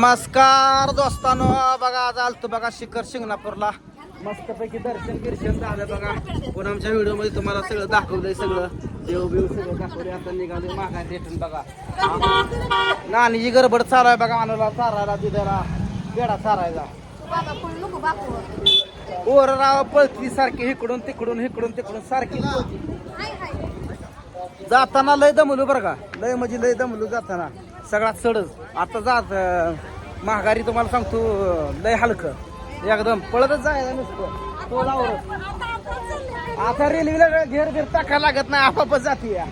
नमस्कार दोस्तानो बघा आज आलतो बघा शिखर शिंगणापूरला. मस्तपैकी दर्शन गिर्शन झालं बघा. पण आमच्या व्हिडिओमध्ये तुम्हाला सगळं दाखवलंय सगळं. देव बिव सगळं दाखवलंय. आता निघाले माघार रिटर्न बघा. नानीची गडबड चालू आहे बघा अनुला चारायला दिदारा पेडा चारायला. ओर राव पळती सारखी इकडून तिकडून इकडून तिकडून सारखी जाताना लय दमलू बरं का. लय म्हणजे लय दमलू जाताना. सगळा चढच आता जात महागारी तुम्हाला सांगतो लय हलकं. एकदम पळतच जायला नुसतं. टोलावर आता रेल्वेला घेर घेर टाका लागत नाही आपापच जाते या.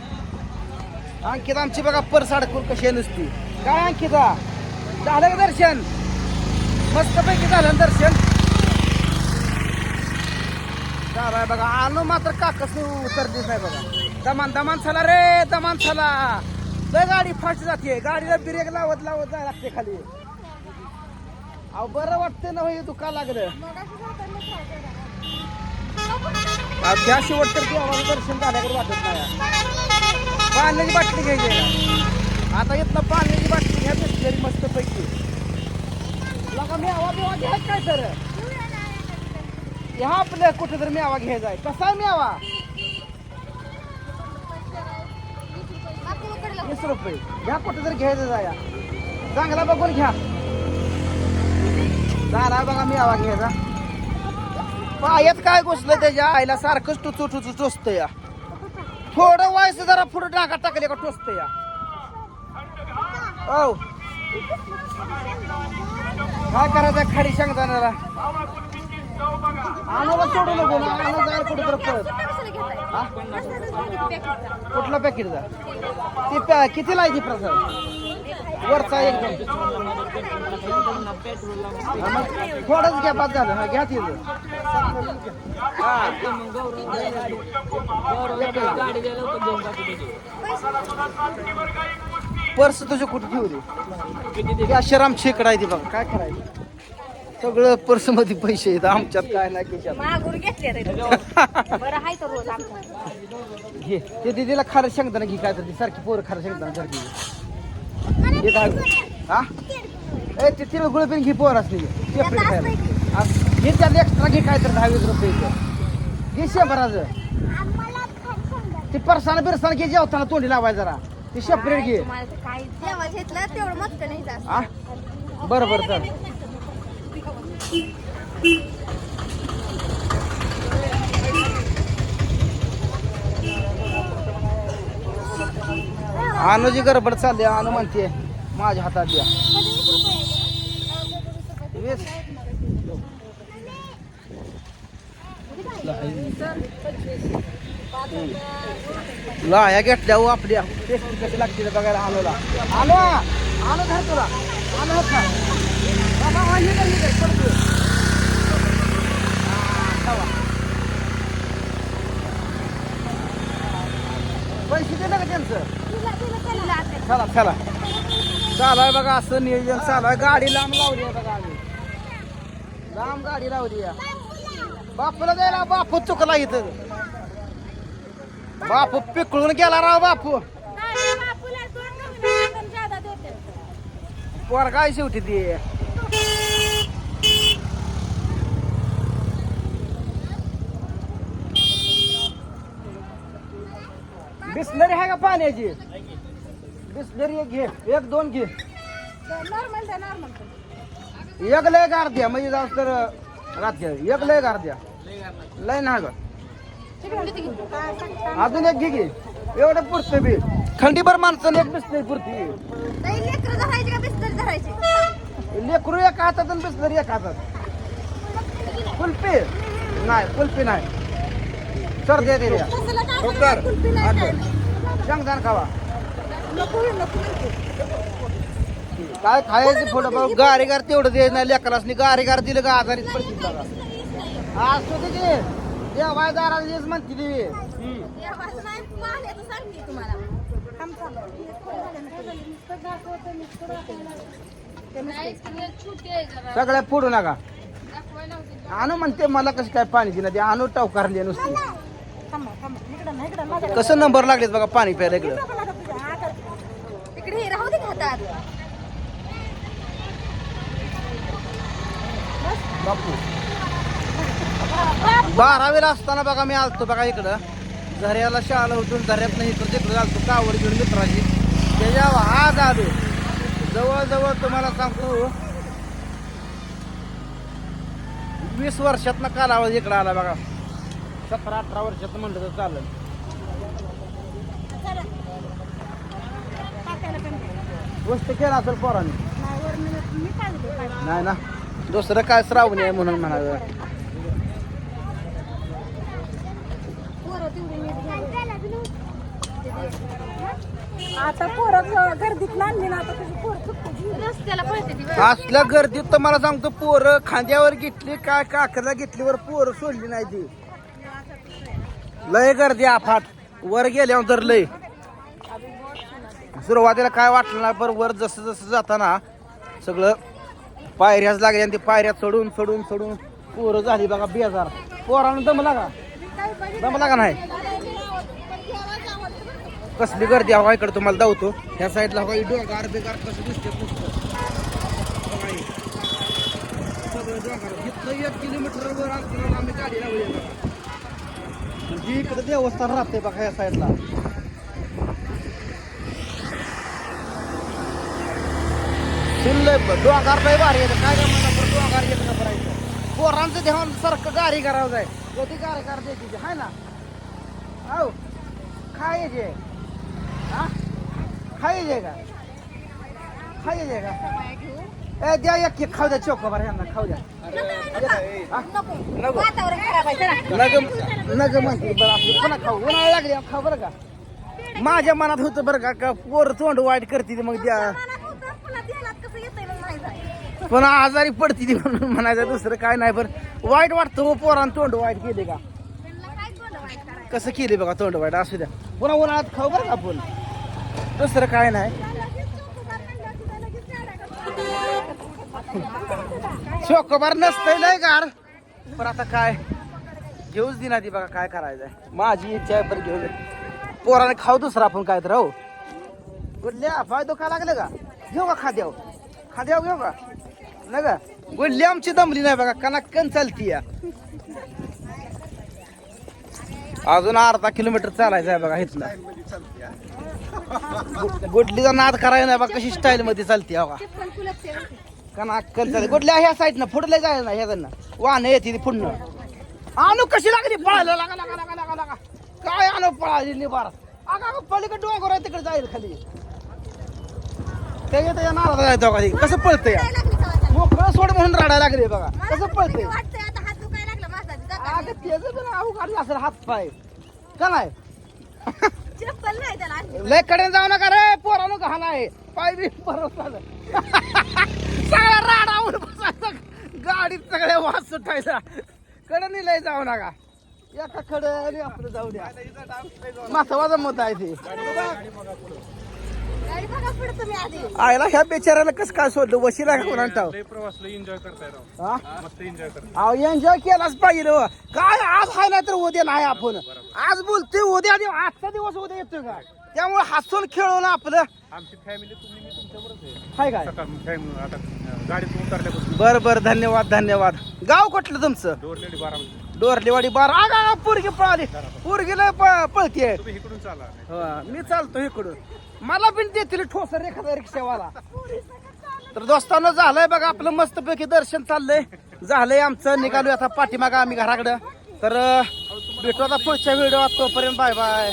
आमची बघा पर्स अडकून कशी आहे नुसती. काय अंकिता? झालं का दर्शन? मस्तपैकी झालं ना दर्शन. चालाय बघा आलो मात्र काकस उतरलीच नाही बघा. दमान दमान चला रे दमान चला. लय गाडी फास्ट जाते. गाडीला ब्रेक लावत लावत जायला लागते खाली. अहो बरं वाटतं ना हो, हे दुखा लागलं. त्या शेवट तर देवाचं दर्शन झाल्याकडे वाटत नाही. पाण्याची बाटली घ्यायची आहे. आता ना पाण्याची बाटली घ्या भेटलेली मस्त पैकी. लगा मेवा बिवा घ्या काय तर. ह्या आपल्या कुठे तर मेवा घ्यायचा आहे. कसा आहे मेवा? वीस रुपये. ह्या कुठे तर घ्यायचं जाया चांगला बघून घ्या. झाला बघा मी आवाज घ्यायचा. पायात काय घुसलं त्याच्या आईला? सारखंच टुचू टुचू टोचत या. थोडं व्हायचं जरा पुढे टाका टाकले का टोचत या. औ. काय करायचं खाली सांगताना आणायला सोडू नको ना आणा जायला कुठे तर पळत कुठलं पॅकेट जा? ती पॅ कितीला आहे ती प्रसाद? वरचा एकदम थोडंच घ्या झालं. हा घ्या तिथं. पर्स तुझे कुठे ठेवू दे? ती अशी आमची इकडे आहे ती बघा काय करायचं? सगळं पर्समध्ये पैसे आहेत आमच्यात काय नाही घे. ते दीदीला खारं शेंगदाणा घे काय तर ती सारखी पोरं खारं हे काय हा? ए ते तिला गुळ घे पोर असले. घे त्याला एक्स्ट्रा घे काय तर दहा वीस रुपये घे शंभराचं. ते परसाना बिरसाना घे जेवताना तोंडी लावायला जरा. ते सेपरेट घे. बरं बरं चल. अनुची गडबड चालली अनु म्हणते माझ्या हातात द्या. वीस. लाया घेतल्या हो आपल्या टेस्ट कशी लागते बघायला आलोला. आलो आलो धर तुला. आलो हो का बाबा, हा, ये काय, ये पैसे दिले का त्यांचं? चला चला. चालू बघा असं नियोजन चालाय गाडी लांब लावली बघा आम्ही. लांब गाडी लावली या. बापूला द्यायला बापू चुकला इथं. बापू पिकळून गेला राव बापू. पोर काय शेवटी ती. बिस्लरी आहे का पाण्याची? बिस्लरी एक घे एक दोन घे. नॉर्मल नॉर्मल एक लय गार द्या म्हणजे जाऊ तर रात घ्या एक लय गार द्या. लय ना ग. अजून एक घे एवढं पुरतं बी. खंडीभर माणसाने एक बिस्लरी पुरती. लेकरं बिस्तर एक हातात आणि बिस्लरी एक हातात. कुल्फी? नाही कुल्फी नाही. सर दे दे द्या. शेंगदाण खावा. नको नको. काय खायचं फोटो बघ. गारेगार तेवढं दे नाही लेकरासनी. गारीगार दिलं का आजारीच पडतील बघा. आज तिथे देवाय दाराला येच म्हणते ती. सगळ्या फोडू नका. आणू म्हणते मला कसं काय पाणी दिलं ते आणू टावकारली नुसती. कसं नंबर लागलेत बघा पाणी प्यायला इकडं. बापू. बारावीला असताना बघा मी आलतो बघा इकडं. झऱ्याला शाळा उठून झऱ्यात नाही इकडं तिकडं आलतो कावड घेऊन मित्राची. त्याच्यावर आज आलो जवळजवळ तुम्हाला सांगतो वीस वर्षात कालावधी इकडं आला बघा. सतरा अठरा वर्षात म्हणलं तर चालेल. गोष्ट केला असेल पोरांनी. नाही ना? दुसरं काय श्रावणी आहे म्हणून म्हणावं. आता पोरं गर्दीत आणली ना आता तुझी पोरं चुकते रस्त्याला पळते ती बरं. असल्या गर्दीत तर मला सांगतो पोरं खांद्यावर घेतली काय काकरला घेतलीवर पोरं सोडली नाही ती लय गर्दी आफाट वर गेल्यावर लय सुरुवातीला काय वाटलं नाही पण वर जसं जसं जाताना सगळं पायऱ्याच लागल्या आणि ते पायऱ्या चढून चढून चढून पोरं झाली बघा बेजार. पोरानं दमला का दमला का नाही. कसली गर्दी हवा इकडे तुम्हाला धावतो ह्या साईडला हवा डोंगर बेगार कसं दिसते सगळं डोंगर एक किलोमीटरवर आम्ही गाडी लावली जी म्हणजे इकडे देवस्थान राहते बघा या साईडला. सुनलंय डोंगर लय भारी येतं काय काय म्हणा पण डोंगर एक नंबर आहे पोरांचं ध्यान सारखं गारी करावं जाय. कधी गारी करते तिची हाय ना? हो खायचे हा? खायचे का? खायचे का? ए द्या एक एक खाऊ द्या चोकोबार यांना खाऊ द्या. नको. वातावरण खराब आहे नग नग म्हणते बरं आपली. पुन्हा खाऊ. उन्हाळा लागली खाऊ बरं का? माझ्या मनात होतं बरं का का पोर तोंड वाईट करते मग द्या मनात होतं, पुन्हा ध्यानात कसं येतंय मग नाही जात. पण आजारी पडती ती म्हणून म्हणायचं दुसरं काय नाही बरं वाईट वाटतं हो पोरानं तोंड वाईट केले का? कसं केले बघा तोंड वाईट असू द्या. पुन्हा उन्हाळ्यात खाऊ बरं का आपण? दुसरं काय नाही. शोकबार नसतंय नाही गार. पण आता काय? घेऊच दिना ती बघा काय करायचंय. माझी इच्छा आहे पण घेऊन. पोराने खाऊ दुसरा आपण काय तर हो. गुडल्या फायदो का लागलं का? घेऊ का खाद्याव खाद्याव घेऊ का? ना का गुडली आमची दमली नाही बघा कनाकन चालती या. अजून अर्धा किलोमीटर चालायचं आहे बघा इथला गु- गुडलीचा नाद करायला नाही बघा कशी स्टाईल मध्ये चालती बघा. का चिपकन कुलप ह्या साईडनं पुढले जायला ना ह्याकडनं वाहन येते ती पुढनं. आणू कशी लागली? पळायला लागा लागा लागा लागा लागा. काय आणू पळाली निबार अगं पलीकडे डोंगर आहे तिकडे जाईल खाली. ते त्याच्या नाराज जायचं बघा कसं पळतं या लागली चव्हाट्याला? मोकळं सोड म्हणून रडायला लागले बघा. कसं भीती वाटतंय आता हात दुखायला लागला माझा जाताना. अगं त्याचं पण अवघड असेल हात पाय. का नाही? चप्पल नाही त्याला आणली. लयकडे जाऊ नका रे पोरानं घाण आहे पाय बी झालं. सगळ्या राडावर बसायचं. गाडीत सगळे वास सुटायचा. कडे लय जाऊ नका. एका कडे आणि आपलं जाऊ द्या. महत्त्वाचा मुद्दा आहे ते. आयला ह्या बेचाऱ्याला कसं काय सोडलं? वशीला का कोणा हा? करताय. अहो एन्जॉय केलाच पाहिजे. काय आज हाय नाही तर उद्या नाही आपण. आज बोलतोय उद्या दिव- आजचा दिवस उद्या येतोय का? त्यामुळे हसून खेळून आपलं. आमची फॅमिली तुम्ही मी तुमच्याबरोबर आहे. हाय काय? गाडीतून उतरल्यापासून. बर बर. धन्यवाद धन्यवाद. गाव कुठलं तुमचं? डोरलेवाडी बार. आगा पोरगी पळाली. पोरगीला प- पळतीये. तुम्ही इकडून चाला. हा, मी चालतो इकडून. मला पण देतील ठोसर एखादा रिक्षावाला. तर दोस्तांनो झालंय बघा आपलं मस्तपैकी दर्शन चाललंय. झालंय आमचं. निघालोय आता पाठीमागं आम्ही घराकडं. तर भेटू आता पुढच्या व्हिडिओ तोपर्यंत बाय बाय